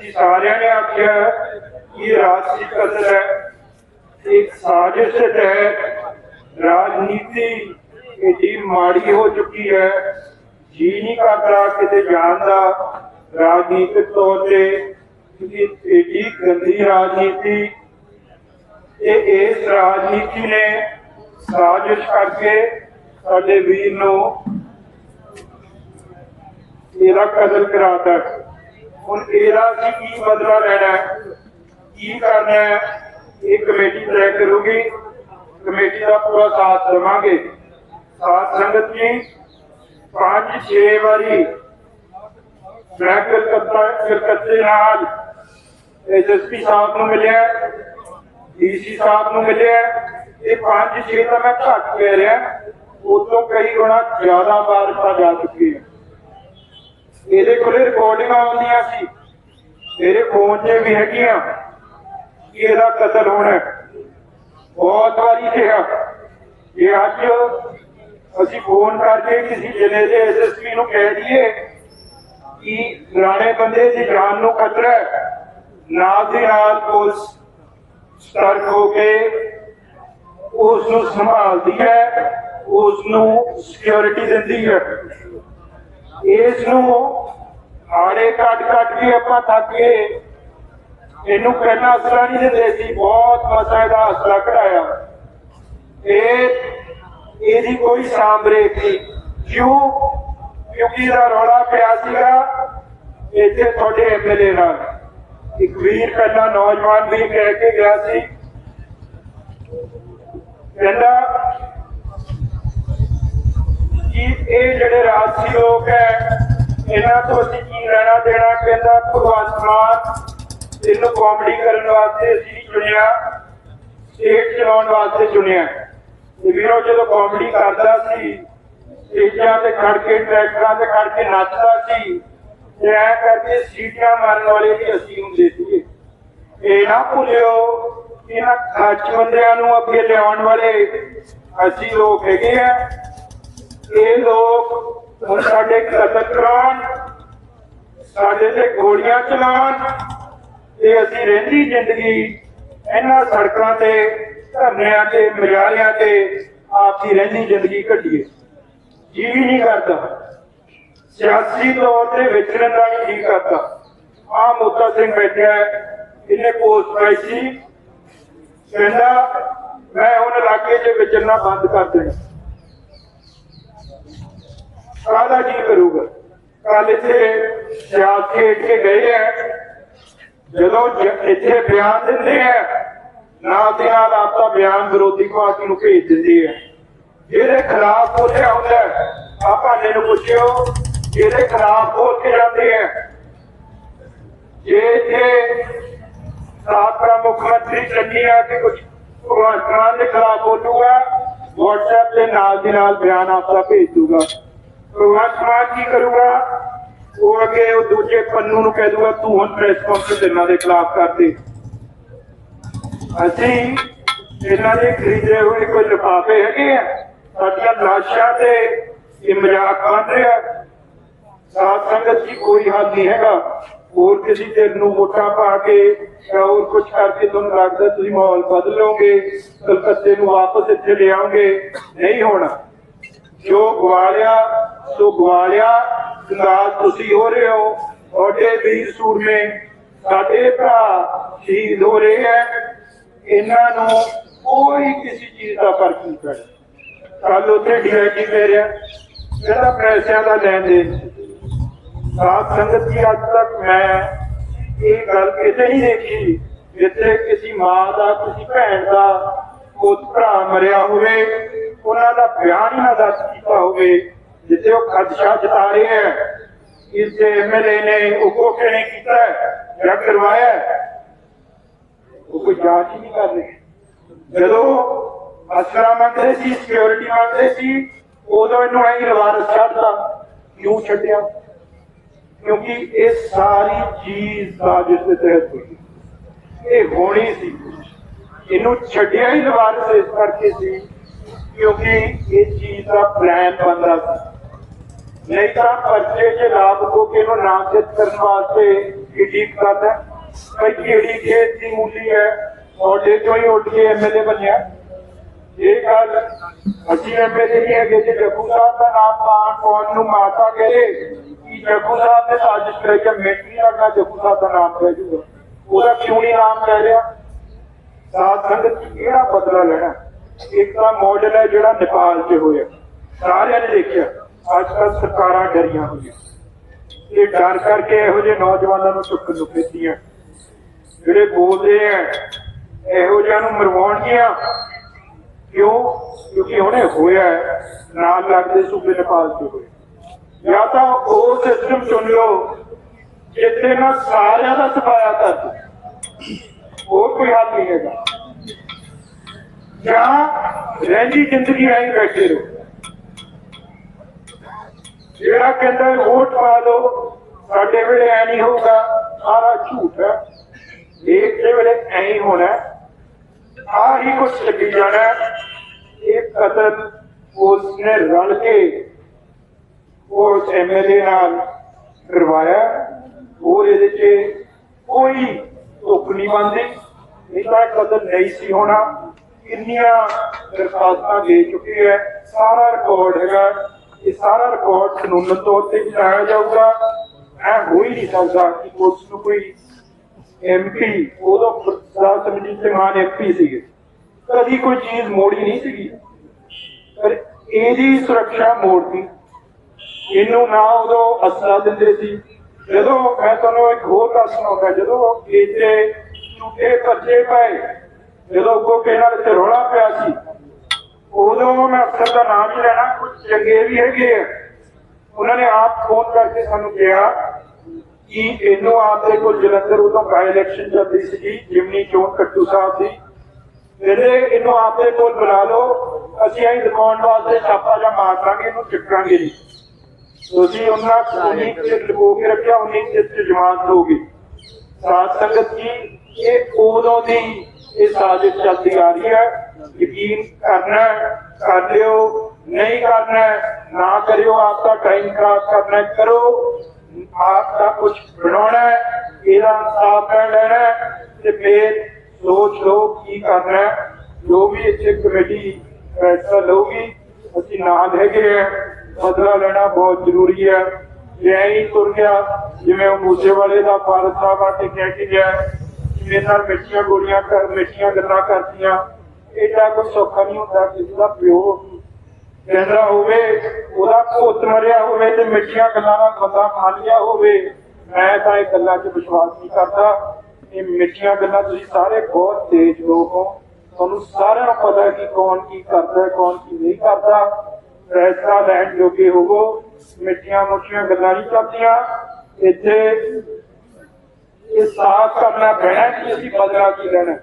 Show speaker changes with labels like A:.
A: ਅਸੀਂ ਸਾਰਿਆਂ ਨੇ ਆਖਿਆ ਕਿ ਰਾਜਸੀ ਕਤਲ ਹੈ, ਇੱਕ ਸਾਜ਼ਿਸ਼ ਹੈ ਰਾਜਨੀਤੀ ਇਹਦੀ ਮਾੜੀ ਹੋ ਚੁੱਕੀ ਹੈ। ਜੀ ਨਹੀਂ ਕਰਦਾ ਕਿਤੇ ਜਾਣ ਦਾ। ਰਾਜਨੀਤਿਕ ਤੌਰ ਤੇ ਕਿ ਇਹਦੀ ਗੰਦੀ ਰਾਜਨੀਤੀ ਇਹ ਇਸ ਰਾਜਨੀਤੀ ਨੇ ਸਾਜ਼ਿਸ਼ ਕਰਕੇ ਸਾਡੇ ਵੀਰ ਨੂੰ ਇਹਦਾ ਕਤਲ ਕਰਾਤਾ। ਹੁਣ ਇਹਦਾ ਅਸੀਂ ਕੀ ਬਦਲਾ ਲੈਣਾ ਕੀ ਕਰਨਾ ਹੈ? ਇਹ ਕਮੇਟੀ ਤੈਅ ਕਰੂਗੀ। ਕਮੇਟੀ ਦਾ ਪੂਰਾ ਸਾਥ ਦੇਵਾਂਗੇ। ਸਾਥ ਸੰਗਤ ਜੀ, ਪੰਜ, ਛੇ ਵਾਰੀ ਮੈਂ ਕਲਕੱਤਾ ਕਲਕੱਤੇ ਨਾਲ ਐਸਐਸਪੀ ਸਾਹਿਬ ਨੂੰ ਮਿਲਿਆ ਡੀਸੀ ਸਾਹਿਬ ਨੂੰ ਮਿਲਿਆ। ਇਹ ਪੰਜ, ਛੇ ਤਾਂ ਮੈਂ ਘੱਟ ਕਹਿ ਰਿਹਾ। ਉਦੋਂ ਕਈ ਗੁਣਾ ਜ਼ਿਆਦਾ ਵਾਰ ਵਾਰਤਾ ਜਾ ਚੁੱਕੀ ਹੈ। ਇਹਦੇ ਕੋਲੇ ਰਿਕਾਰਡਿੰਗਾਂ ਆਉਂਦੀਆਂ ਸੀ। ਮੇਰੇ ਫੋਨ 'ਚ ਵੀ ਹੈਗੀਆਂ। ਇਹਦਾ ਕਤਲ ਹੋਣਾ ਬਹੁਤ ਵਾਰੀ ਕਿਹਾ। ਜੇ ਅੱਜ ਅਸੀਂ ਫੋਨ ਕਰਕੇ ਕਿਸੇ ਜ਼ਿਲ੍ਹੇ ਦੇ ਐਸਐਸਪੀ ਨੂੰ ਕਹਿ ਦਈਏ ਕਿ ਫਲਾਣੇ ਬੰਦੇ ਦੀ ਜਾਨ ਨੂੰ ਖਤਰਾ ਹੈ। ਨਾਲ ਦੀ ਨਾਲ ਪੁਲਿਸ ਸਤਰਕ ਹੋ ਕੇ ਉਸ ਨੂੰ ਸੰਭਾਲਦੀ ਹੈ ਉਸ ਨੂੰ ਸਿਕਿਉਰਿਟੀ ਦਿੰਦੀ ਹੈ। ਇਸ ਨੂੰ ਆੜੇ ਕੱਟ ਕੱਟ ਕੇ ਆਪਾਂ ਥੱਕ ਗਏ। ਇਹਨੂੰ ਪਹਿਲਾਂ ਅਸਲਾ ਨਹੀਂ ਦਿੰਦੇ ਸੀ, ਬਹੁਤ ਮਸਾ ਇਹਦਾ ਅਸਲਾ ਕਢਾਇਆ। ਇਹ, ਇਹਦੀ ਕੋਈ ਸਾਂਭਰੇਖ ਨਹੀਂ। ਕਿਉਂ? ਕਿਉਂਕਿ ਇਹਦਾ ਰੌਲਾ ਪਿਆ ਸੀਗਾ ਇੱਥੇ ਤੁਹਾਡੇ ਐਮਐਲਏ ਨਾਲ। ਇੱਕ ਵੀਰ ਪਹਿਲਾਂ ਨੌਜਵਾਨ ਵੀ ਕਹਿ ਕੇ ਗਿਆ ਸੀ। ਕਹਿੰਦਾ ਕਿ ਇਹ ਜਿਹੜੇ ਰਾਜਸੀ ਲੋਕ ਹੈ, ਇਹਨਾਂ ਤੋਂ ਅਸੀਂ ਕੀ ਲੈਣਾ ਦੇਣਾ ਕਹਿੰਦਾ ਭਗਵੰਤ ਮਾਨ ਇਹਨੂੰ ਕਾਮੇਡੀ ਕਰਨ ਵਾਸਤੇ ਅਸੀਂ ਨਹੀਂ ਚੁਣਿਆ ਸਟੇਟ ਚਲਾਉਣ ਵਾਸਤੇ ਚੁਣਿਆ। ਤੇ ਵੀਰੋ, ਜਦੋਂ ਕਾਮੇਡੀ ਕਰਦਾ ਸੀ, ਸਟੇਜਾਂ ਤੇ ਖੜ ਕੇ, ਟਰੈਕਟਰਾਂ ਤੇ ਖੜ ਕੇ ਨੱਚਦਾ ਸੀ, ਤੇ ਐ ਕਰਕੇ ਸੀਟੀਆਂ ਮਾਰਨ ਵਾਲੇ ਵੀ ਅਸੀਂ ਹੁੰਦੇ ਸੀ ਇਹ ਨਾ ਭੁੱਲਿਓ ਇਹਨਾਂ ਖੱਚ ਬੰਦਿਆਂ ਨੂੰ ਅੱਗੇ ਲਿਆਉਣ ਵਾਲੇ ਅਸੀਂ ਲੋਕ ਹੈਗੇ ਆ। ਇਹ ਲੋਕ ਹੁਣ ਸਾਡੇ ਕਤਲ ਕਰਾਉਣ, ਸਾਡੇ ਤੇ ਗੋਲੀਆਂ ਚਲਾਉਣ, ਤੇ ਅਸੀਂ ਰਹਿੰਦੀ ਜ਼ਿੰਦਗੀ ਇਹਨਾਂ ਸੜਕਾਂ ਤੇ, ਧਰਨਿਆਂ ਤੇ ਮਜਾਰਿਆਂ ਤੇ ਆਪਦੀ ਰਹਿੰਦੀ ਜ਼ਿੰਦਗੀ ਕੱਢੀਏ। ਜੀ ਵੀ ਨਹੀਂ ਕਰਦਾ। ਸਿਆਸੀ ਤੌਰ ਤੇ ਵਿਚਰਨ ਦਾ ਹੀ ਜੀ ਕਰਦਾ। ਆ ਮੋਤਾ ਸਿੰਘ ਬੈਠਿਆ ਇਹਨੇ ਪੋਸਟ ਪਾਈ ਸੀ। ਕਹਿੰਦਾ, ਮੈਂ ਹੁਣ ਇਲਾਕੇ 'ਚ ਵਿਚਰਨਾ ਬੰਦ ਕਰ ਦੇਣਾ। ਕਾਹਦਾ ਜੀ ਕਰੂਗਾ। ਕੱਲ ਇੱਥੇ ਸਿਆਸਤ ਖੇਡ ਕੇ ਗਏ ਆ ਜਦੋਂ ਇੱਥੇ ਬਿਆਨ ਦਿੰਦੇ ਆ ਨਾਲ ਦੇ ਨਾਲ ਆਪਦਾ ਬਿਆਨ ਵਿਰੋਧੀ ਪਾਰਟੀ ਨੂੰ ਭੇਜ ਦਿੰਦੇ ਆ ਜਿਹਦੇ ਖਿਲਾਫ ਬੋਲਿਆ ਹੁੰਦਾ ਆ ਭਾਨੇ ਨੂੰ ਪੁੱਛਿਓ, ਜਿਹਦੇ ਖਿਲਾਫ ਬੋਲ ਕੇ ਜਾਂਦੇ ਆ ਜੇ ਇੱਥੇ ਸਾਬਕਾ ਮੁੱਖ ਮੰਤਰੀ ਚੰਨੀ ਆ ਕੇ ਕੁਝ ਭਗਵੰਤ ਦੇ ਖਿਲਾਫ ਬੋਲੂਗਾ, WhatsApp ਤੇ ਨਾਲ ਦੀ ਨਾਲ ਬਿਆਨ ਆਪਦਾ ਭੇਜ ਦੂਗਾ। ਭਗਵੰਤ ਕੀ ਕਰੂਗਾ? ਉਹ ਅੱਗੇ ਉਹ ਦੂਜੇ ਪੰਨੂ ਨੂੰ ਕਹਿ ਦੂਗਾ, ਤੂੰ ਹੁਣ ਪ੍ਰੈਸ ਕਾਨਫਰੰਸ ਇਹਨਾਂ ਦੇ ਖਿਲਾਫ ਕਰ ਅਸੀਂ ਇਹਨਾਂ ਦੇ ਖਰੀਦੇ ਹੋਏ ਕੋਈ ਲਿਫਾਫੇ ਹੈਗੇ ਆ? ਸਾਡੀਆਂ ਲਾਸ਼ਾਂ ਤੇ ਇਹ ਮਜ਼ਾਕ ਬਣ ਰਿਹਾ। ਸਾਧ ਸੰਗਤ ਜੀ, ਕੋਈ ਹੱਲ ਨਹੀਂ ਹੈਗਾ। ਹੋਰ ਕਿਸੇ ਤੇ ਨੂੰ ਵੋਟਾਂ ਪਾ ਕੇ ਜਾਂ ਹੋਰ ਕੁਝ ਕਰਕੇ ਤੁਹਾਨੂੰ ਲੱਗਦਾ ਤੁਸੀਂ ਮਾਹੌਲ ਬਦਲੋਗੇ ਕਲਕੱਤੇ ਨੂੰ ਵਾਪਸ ਇੱਥੇ ਲਿਆਓਗੇ? ਨਹੀਂ ਹੋਣਾ। ਜੋ ਗਵਾਲਿਆ, ਸੋ ਗਵਾਲਿਆ ਸੰਗਾਲ ਤੁਸੀਂ ਹੋ ਰਹੇ ਹੋ, ਤੁਹਾਡੇ ਵੀਰ ਸੂਰਮੇ, ਸਾਡੇ ਭਰਾ ਸ਼ਹੀਦ ਹੋ ਰਹੇ ਹੈ। ਇਹਨਾਂ ਨੂੰ ਕੋਈ ਕਿਸੇ ਚੀਜ਼ ਦਾ ਫ਼ਰਕ ਨਹੀਂ ਪੈਣਾ। ਕੱਲ ਉੱਥੇ ਡੀਆਈਜੀ ਕਹਿ ਰਿਹਾ, ਕਹਿੰਦਾ ਪੈਸਿਆਂ ਦਾ ਲੈਣ ਦੇਣ। ਸਾਧ ਸੰਗਤ ਜੀ, ਅੱਜ ਤੱਕ ਮੈਂ ਇਹ ਗੱਲ ਕਿਤੇ ਨਹੀਂ ਦੇਖੀ, ਜਿੱਥੇ ਕਿਸੇ ਮਾਂ ਦਾ, ਕਿਸੇ ਭੈਣ ਦਾ ਪੁੱਤ ਭਰਾ ਮਰਿਆ ਹੋਵੇ। ਉਹਨਾਂ ਦਾ ਬਿਆਨ ਹੀ ਨਾ ਦਰਜ ਕੀਤਾ ਹੋਵੇ, ਜਿੱਥੇ ਉਹ ਖਦਸ਼ਾ ਜਤਾ ਰਹੇ ਹੈ, ਇਸ ਐਮਐਲਏ ਨੇ ਉਹ ਕੋਕੇ ਨੇ ਕੀਤਾ ਜਾਂ ਕਰਵਾਇਆ ਉਹ ਕੋਈ ਜਾਂਚ ਨਹੀਂ ਕਰ ਰਹੇ। ਜਦੋਂ ਅਸਰਾ ਮੰਗਦੇ ਸੀ ਸਿਕਿਉਰਿਟੀ ਮੰਗਦੇ ਸੀ, ਉਦੋਂ ਇਹਨੂੰ ਐਂ ਰਵਾਰਸ ਛੱਡਦਾ ਕਿਉਂ ਛੱਡਿਆ? ਕਿਉਂਕਿ ਇਹ ਸਾਰੀ ਚੀਜ਼ ਸਾਜ਼ਿਸ਼ ਦੇ ਤਹਿਤ ਹੋਈ ਇਹ ਹੋਣੀ ਸੀ। ਇਹਨੂੰ ਛੱਡਿਆ ਹੀ ਲਵਾਰਸ ਇਸ ਕਰਕੇ ਸੀ ਕਿਉਂਕਿ ਇਹ ਚੀਜ਼ ਦਾ ਪਲਾਨ ਬੰਦਾ ਸੀ। ਨਹੀਂ ਤਾਂ ਪਰਚੇ 'ਚ ਲਾਭ ਨੂੰ ਨਾਮਜ਼ਦ ਕਰਨ ਵਾਸਤੇ ਕਿਹੜੀ ਗੱਲ ਹੈ। ਕਿਹੜੀ ਖੇਤ ਦੀ ਮੂਲੀ ਹੈ? ਤੁਹਾਡੇ ਚੋਂ ਹੀ ਉੱਠ ਕੇ ਐਮਐਲਏ ਬਣਿਆ। ਇਹ ਗੱਲ ਅਸੀਂ ਐਮਐਲਏ ਨਹੀਂ ਹੈਗੇ ਜੇ ਜੱਗੂ ਸਾਹਿਬ ਦਾ ਨਾਮ ਪਾਣ ਕੌਣ ਨੂੰ ਮਾਤਾ ਕਹੇ ਕਿ ਜੱਗੂ ਸਾਹਿਬ ਨੇ ਸਾਜ਼ਿਸ਼ ਕਰੀ ਕਿ ਮੇਟਰੀ ਲੱਗਣਾ, ਜੱਗੂ ਸਾਹਿਬ ਦਾ ਨਾਮ ਕਹਿ ਜੂਗਾ। ਉਹਦਾ ਕਿਉਂ ਨਹੀਂ ਨਾਮ ਕਹਿ ਰਿਹਾ? ਸਾਧ ਸੰਗਤ ਕਿਹੜਾ ਬਦਲਾ ਲੈਣਾ? ਇੱਕ ਤਾਂ ਮਾਡਲ ਹੈ ਜਿਹੜਾ ਨੇਪਾਲ 'ਚ ਹੋਇਆ। ਸਾਰਿਆਂ ਨੇ ਦੇਖਿਆ। ਅੱਜ ਕੱਲ੍ਹ ਸਰਕਾਰਾਂ ਡਰੀਆਂ ਹੋਈਆਂ। ਇਹ ਡਰ ਕਰਕੇ ਇਹੋ ਜਿਹੇ ਨੌਜਵਾਨਾਂ ਨੂੰ ਚੁੱਕ ਨੂੰ ਫਿਰਦੀਆਂ। ਜਿਹੜੇ ਬੋਲਦੇ ਆ, ਇਹੋ ਜਿਹਿਆਂ ਨੂੰ ਮਰਵਾਉਣਗੀਆਂ। ਕਿਉਂ? ਕਿਉਂਕਿ ਹੁਣੇ ਹੋਇਆ ਨਾਲ ਲੱਗਦੇ ਸੂਬੇ ਨੇਪਾਲ 'ਚ ਹੋਇਆ ਜਾਂ ਤਾਂ ਉਹ ਸਿਸਟਮ ਚੁਣ ਲਓ, ਜਿੱਥੇ ਨਾ ਸਾਰਿਆਂ ਦਾ ਸਫਾਇਆ ਕਰ ਦਿਓ। ਕੋਈ ਹੱਲ ਨਹੀਂ ਹੈਗਾ। ਜਾਂ ਰਹਿੰਦੀ ਜ਼ਿੰਦਗੀ ਐਂ ਬੈਠੇ ਰਹੋ। ਜਿਹੜਾ ਕਹਿੰਦਾ ਵੋਟ ਪਾ ਲਓ, ਸਾਡੇ ਵੇਲੇ ਐ ਨਹੀਂ ਹੋਊਗਾ, ਸਾਰਾ ਝੂਠ ਹੈ। ਇੱਕ ਦੇ ਵੇਲੇ ਐਂ ਹੀ ਹੋਣਾ ਆ ਹੀ ਕੁਝ ਲੱਗੀ ਜਾਣਾ ਇਹ ਕਤਲ ਉਸ ਨੇ ਰਲ ਕੇ ਉਸ ਐਮਐਲਏ ਨਾਲ ਕਰਵਾਇਆ ਉਹ ਇਹਦੇ 'ਚ ਕੋਈ ਧੁੱਪ ਨਹੀਂ ਬੰਦੀ ਇਹ ਤਾਂ ਕਤਲ ਨਹੀਂ ਸੀ ਹੋਣਾ। ਕਿੰਨੀਆਂ ਦਰਖਾਸਤਾਂ ਦੇ ਚੁੱਕੇ ਹੈ, ਸਾਰਾ ਰਿਕਾਰਡ ਹੈਗਾ। ਇਹ ਸਾਰਾ ਰਿਕਾਰਡ ਕਾਨੂੰਨ ਤੌਰ ਤੇ ਬਣਾਇਆ ਜਾਊਗਾ। ਐ ਹੋ ਹੀ ਨਹੀਂ ਸਕਦਾ ਕਿ ਉਸ ਨੂੰ ਕੋਈ ਐਮਪੀ ਉਦੋਂ ਪ੍ਰਧਾਨ ਸਮਿਤੀ ਦੇ ਮਾਨ ਐਮਪੀ ਸੀਗੇ। ਕਦੀ ਕੋਈ ਚੀਜ਼ ਮੋੜੀ ਨਹੀਂ ਸੀਗੀ। ਪਰ ਇਹਦੀ ਸੁਰੱਖਿਆ ਮੋੜਦੀ ਇਹਨੂੰ ਨਾ ਉਦੋਂ ਅਸਲਾ ਦਿੰਦੇ ਸੀ। ਜਦੋਂ ਮੈਂ ਤੁਹਾਨੂੰ ਇੱਕ ਹੋਰ ਗੱਲ ਸੁਣਾਉਂਦਾ, ਜਦੋਂ ਇਹਦੇ ਝੂਠੇ ਪਰਚੇ ਪਏ ਜਦੋਂ ਕੋਕੇ ਨਾਲ ਇੱਥੇ ਰੌਲਾ ਪਿਆ ਸੀ, ਉਦੋਂ ਮੈਂ ਅਫਸਰ ਦਾ ਨਾਮ ਹੀ ਲੈਣਾ ਕੁਝ ਚੰਗੇ ਵੀ ਹੈਗੇ ਆ। ਉਹਨਾਂ ਨੇ ਆਪ ਫੋਨ ਕਰਕੇ ਸਾਨੂੰ ਕਿਹਾ ਕਿ ਇਹਨੂੰ ਆਪਦੇ ਕੋਲ ਜਲੰਧਰ ਉਦੋਂ ਬਾਈ ਇਲੈਕਸ਼ਨ ਚੱਲਦੀ ਸੀ ਜਿਮਨੀ ਚੋਣ ਕੱਟੂ ਸਾਹਿਬ ਦੀ। ਕਹਿੰਦੇ, ਇਹਨੂੰ ਆਪਦੇ ਕੋਲ ਬੁਲਾ ਲਓ, ਅਸੀਂ ਐਂ ਦਿਖਾਉਣ ਵਾਸਤੇ ਛਾਪਾ ਜਾਂ ਮਾਰ ਦਾਂਗੇ, ਇਹਨੂੰ ਚੱਕਾਂਗੇ ਨਹੀਂ ਤੁਸੀਂ ਉਹਨਾਂ ਉਨੀ ਚਿਰ ਲਗੋ ਕੇ ਰੱਖਿਆ, ਉਨੀ ਚਿਰ ਚ ਜਮਾਨਤ ਹੋਗੀ ਸਾਧ ਸੰਗਤ ਜੀ, ਇਹ ਉਦੋਂ ਦੀ ਇਹ ਸਾਜ਼ਿਸ਼ ਚੱਲਦੀ ਆ ਰਹੀ ਹੈ। ਯਕੀਨ ਕਰਨਾ ਕਰ ਲਿਓ। ਨਹੀਂ ਕਰਨਾ ਨਾ ਕਰਿਓ। ਆਪ ਦਾ ਟਾਈਮ ਖਰਾਬ ਕਰਨਾ ਕਰੋ। ਆਪ ਦਾ ਕੁਝ ਬਣਾਉਣਾ ਇਹਦਾ ਇਨਸਾਫ ਲੈਣਾ ਤੇ ਫਿਰ ਸੋਚ ਲਓ ਕੀ ਕਰਨਾ ਜੋ ਵੀ ਇੱਥੇ ਕਮੇਟੀ ਫੈਸਲਾ ਲਊਗੀ, ਅਸੀਂ ਨਾਲ ਹੈਗੇ ਆ ਬਦਲਾ ਲੈਣਾ ਬਹੁਤ ਜ਼ਰੂਰੀ ਹੈ। ਜੇ ਐਂ ਤੁਰ ਗਿਆ, ਜਿਵੇਂ ਉਹ ਮੂਸੇ ਵਾਲੇ ਦਾ ਫਾਰਸ ਸਾਹਿਬ ਆ ਕੇ ਕਹਿ ਕੇ ਗਿਆ। ਮੇਰੇ ਨਾਲ ਮਿੱਠੀਆਂ ਗੋਲੀਆਂ ਕਰ, ਮਿੱਠੀਆਂ ਗੱਲਾਂ ਕਰਦੀਆਂ। ਇਹਦਾ ਕੋਈ ਸੌਖਾ ਨਹੀਂ ਹੁੰਦਾ ਕਿਸੇ ਦਾ ਪਿਓ ਕਹਿੰਦਾ ਹੋਵੇ, ਉਹਦਾ ਪੁੱਤ ਮਰਿਆ ਹੋਵੇ ਤੇ ਮਿੱਠੀਆਂ ਗੱਲਾਂ ਨਾਲ ਬੰਦਾ ਖਾ ਲਿਆ ਹੋਵੇ। ਮੈਂ ਤਾਂ ਇਹ ਗੱਲਾਂ 'ਚ ਵਿਸ਼ਵਾਸ ਨਹੀਂ ਕਰਦਾ। ਇਹ ਮਿੱਠੀਆਂ ਗੱਲਾਂ ਤੁਸੀਂ ਸਾਰੇ ਬਹੁਤ ਤੇਜ਼ ਲੋਕ ਹੋ। ਤੁਹਾਨੂੰ ਸਾਰਿਆਂ ਨੂੰ ਪਤਾ ਹੈ ਕਿ ਕੌਣ ਕੀ ਕਰਦਾ ਹੈ ਕੌਣ ਕੀ ਨਹੀਂ ਕਰਦਾ। ਫੈਸਲਾ ਲੈਣ ਜੋਗੇ ਹੋਵੋ, ਮਿੱਠੀਆਂ ਮੁੱਠੀਆਂ ਗੱਲਾਂ ਨਹੀਂ ਚੱਲਦੀਆਂ ਇੱਥੇ ਇਹ ਸਾਫ਼ ਕਰਨਾ ਪੈਣਾ ਕਿ ਅਸੀਂ ਬਦਲਾ ਕੀ ਲੈਣਾ